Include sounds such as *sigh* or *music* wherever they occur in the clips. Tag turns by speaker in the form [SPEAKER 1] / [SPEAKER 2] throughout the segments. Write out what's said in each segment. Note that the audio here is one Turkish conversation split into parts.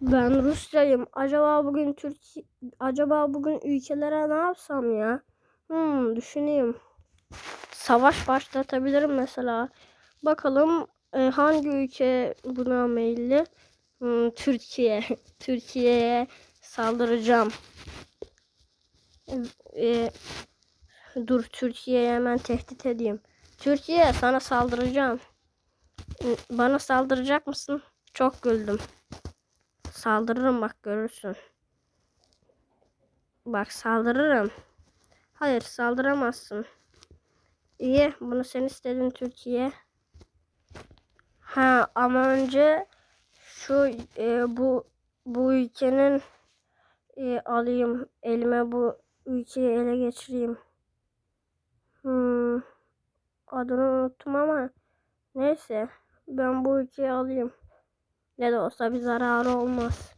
[SPEAKER 1] Ben Rusya'yım. Acaba bugün Türkiye acaba bugün ülkelere ne yapsam ya? Hmm, düşüneyim. Savaş başlatabilirim mesela. Bakalım e, hangi ülke buna meyilli? Hmm, Türkiye. *laughs* Türkiye'ye saldıracağım. E, dur Türkiye'ye hemen tehdit edeyim. Türkiye sana saldıracağım. E, Bana saldıracak mısın? Çok güldüm. Saldırırım bak görürsün. Bak saldırırım. Hayır saldıramazsın. İyi bunu sen istedin Türkiye. Ha ama önce şu e, bu bu ülkenin e, alayım elime bu ülkeyi ele geçireyim. Hmm, adını unuttum ama neyse ben bu ülkeyi alayım. Ne de olsa bir zararı olmaz.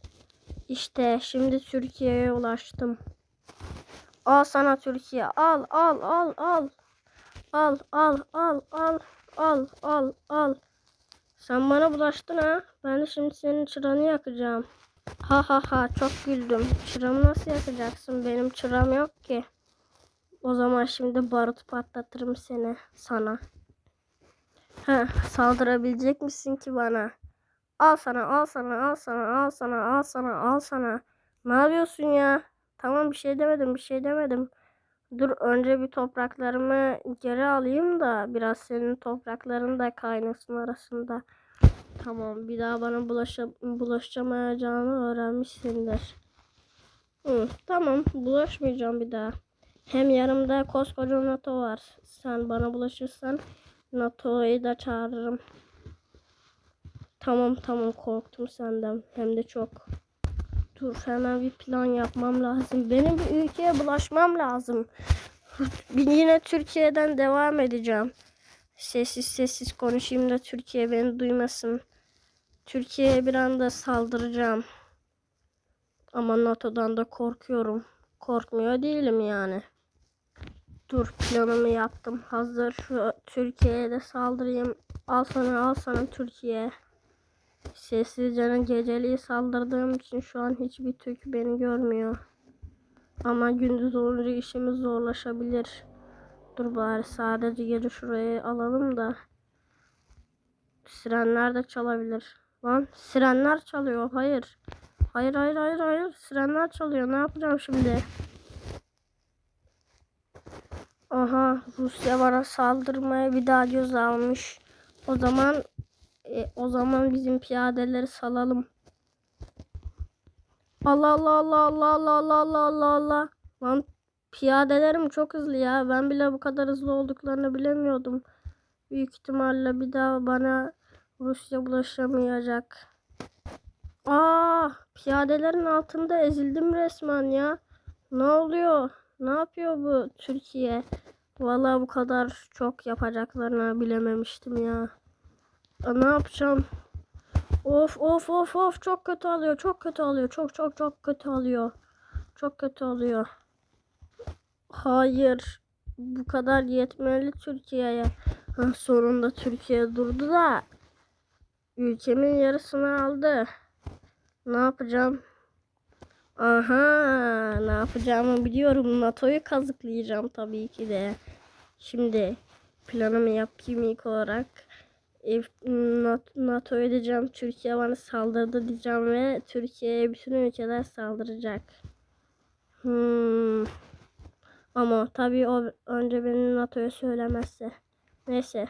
[SPEAKER 1] İşte şimdi Türkiye'ye ulaştım. Al sana Türkiye. Al al al al. Al al al al al al al. Sen bana bulaştın ha. Ben de şimdi senin çıranı yakacağım. Ha ha ha çok güldüm. Çıramı nasıl yakacaksın? Benim çıram yok ki. O zaman şimdi barut patlatırım seni sana. Ha saldırabilecek misin ki bana? Al sana, al sana, al sana, al sana, al sana, al sana. Ne yapıyorsun ya? Tamam bir şey demedim, bir şey demedim. Dur önce bir topraklarımı geri alayım da biraz senin toprakların da kaynasın arasında. Tamam bir daha bana bulaşa, bulaşamayacağını öğrenmişsindir. Hı, tamam bulaşmayacağım bir daha. Hem yanımda koskoca NATO var. Sen bana bulaşırsan NATO'yu da çağırırım. Tamam tamam korktum senden hem de çok. Dur hemen bir plan yapmam lazım. Benim bir ülkeye bulaşmam lazım. Yine Türkiye'den devam edeceğim. Sessiz sessiz konuşayım da Türkiye beni duymasın. Türkiye'ye bir anda saldıracağım. Ama NATO'dan da korkuyorum. Korkmuyor değilim yani. Dur planımı yaptım. Hazır şu Türkiye'ye de saldırayım. Al sana al sana Türkiye. Sessizce geceliği saldırdığım için şu an hiçbir Türk beni görmüyor. Ama gündüz olunca işimiz zorlaşabilir. Dur bari sadece geri şurayı alalım da. Sirenler de çalabilir. Lan sirenler çalıyor. Hayır. Hayır hayır hayır hayır. Sirenler çalıyor. Ne yapacağım şimdi? Aha Rusya bana saldırmaya bir daha göz almış. O zaman e, o zaman bizim piyadeleri salalım. Allah Allah Allah Allah Allah Allah Allah Allah Allah. Lan piyadelerim çok hızlı ya. Ben bile bu kadar hızlı olduklarını bilemiyordum. Büyük ihtimalle bir daha bana Rusya bulaşamayacak. Aa, piyadelerin altında ezildim resmen ya. Ne oluyor? Ne yapıyor bu Türkiye? Vallahi bu kadar çok yapacaklarını bilememiştim ya. Aa, ne yapacağım? Of of of of çok kötü alıyor. Çok kötü alıyor. Çok çok çok kötü alıyor. Çok kötü alıyor. Hayır. Bu kadar yetmeli Türkiye'ye. Sonunda Türkiye durdu da ülkemin yarısını aldı. Ne yapacağım? Aha, ne yapacağımı biliyorum. NATO'yu kazıklayacağım tabii ki de. Şimdi planımı yapayım ilk olarak. NATO edeceğim. Türkiye bana saldırdı diyeceğim ve Türkiye'ye bütün ülkeler saldıracak. Hmm. Ama tabii o önce beni NATO'ya söylemezse. Neyse.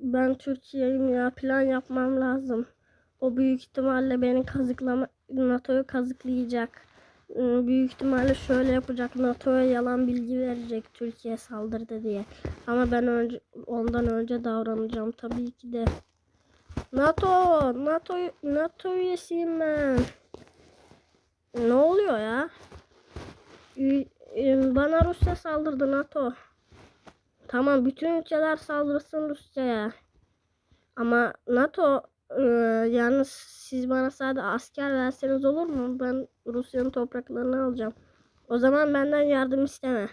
[SPEAKER 1] Ben Türkiye'yim ya plan yapmam lazım. O büyük ihtimalle beni kazıklama NATO'yu kazıklayacak. Büyük ihtimalle şöyle yapacak. NATO'ya yalan bilgi verecek Türkiye saldırdı diye. Ama ben önce ondan önce davranacağım tabii ki de. NATO, NATO, NATO üyesiyim ben. Ne oluyor ya? Bana Rusya saldırdı NATO. Tamam bütün ülkeler saldırsın Rusya'ya. Ama NATO e, yalnız siz bana sadece asker verseniz olur mu? Ben Rusya'nın topraklarını alacağım. O zaman benden yardım isteme.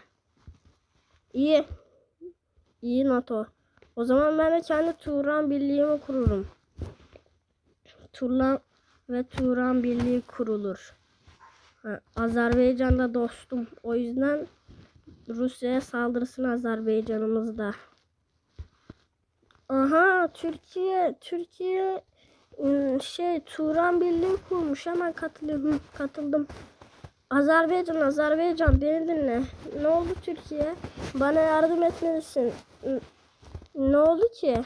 [SPEAKER 1] İyi. İyi NATO. O zaman ben de kendi Turan birliğimi kururum. Turan ve Turan Birliği kurulur. Azerbaycan'da dostum. O yüzden Rusya'ya saldırısın Azerbaycan'ımızda. Aha Türkiye Türkiye ıı, şey Turan Birliği kurmuş hemen katılıyorum katıldım. Azerbaycan Azerbaycan beni dinle. Ne oldu Türkiye? Bana yardım etmelisin. Ne oldu ki?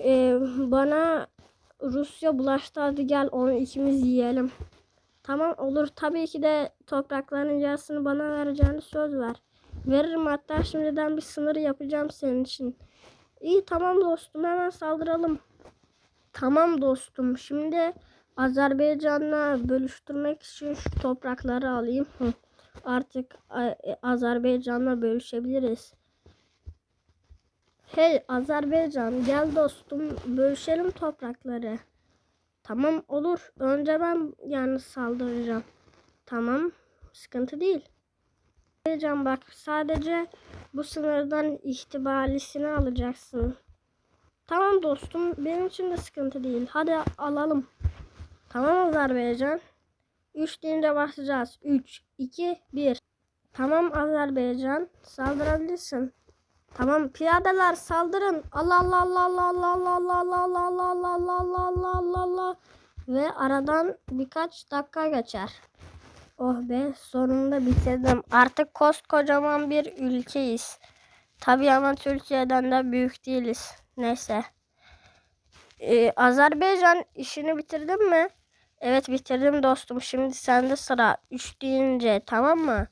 [SPEAKER 1] Ee, bana Rusya bulaştı hadi gel onu ikimiz yiyelim. Tamam olur tabii ki de toprakların yarısını bana vereceğini söz ver. Veririm hatta şimdiden bir sınır yapacağım senin için. İyi tamam dostum hemen saldıralım. Tamam dostum şimdi Azerbaycan'la bölüştürmek için şu toprakları alayım. Artık A- e, Azerbaycan'la bölüşebiliriz. Hey Azerbaycan gel dostum bölüşelim toprakları. Tamam olur. Önce ben yani saldıracağım. Tamam sıkıntı değil. Azerbaycan bak sadece bu sınırdan ihtibarlisini alacaksın. Tamam dostum benim için de sıkıntı değil. Hadi alalım. Tamam Azerbaycan. 3 deyince başlayacağız. 3, 2, 1. Tamam Azerbaycan saldırabilirsin. Tamam piyadeler saldırın. Allah Allah Allah Allah Allah Allah Allah Allah Allah Allah Allah Allah Allah Allah Allah ve aradan birkaç dakika geçer. Oh be sonunda bitirdim. Artık koskocaman bir ülkeyiz. Tabii ama Türkiye'den de büyük değiliz. Neyse. Ee, Azerbaycan işini bitirdin mi? Evet bitirdim dostum. Şimdi sende sıra. 3 deyince tamam mı?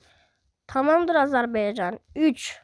[SPEAKER 1] Tamamdır Azerbaycan. 3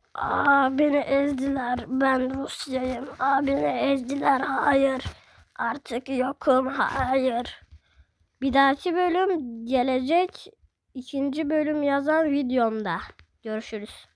[SPEAKER 1] aa beni ezdiler. Ben Rusya'yım. Aa beni ezdiler. Hayır. Artık yokum. Hayır. Bir dahaki bölüm gelecek. ikinci bölüm yazan videomda. Görüşürüz.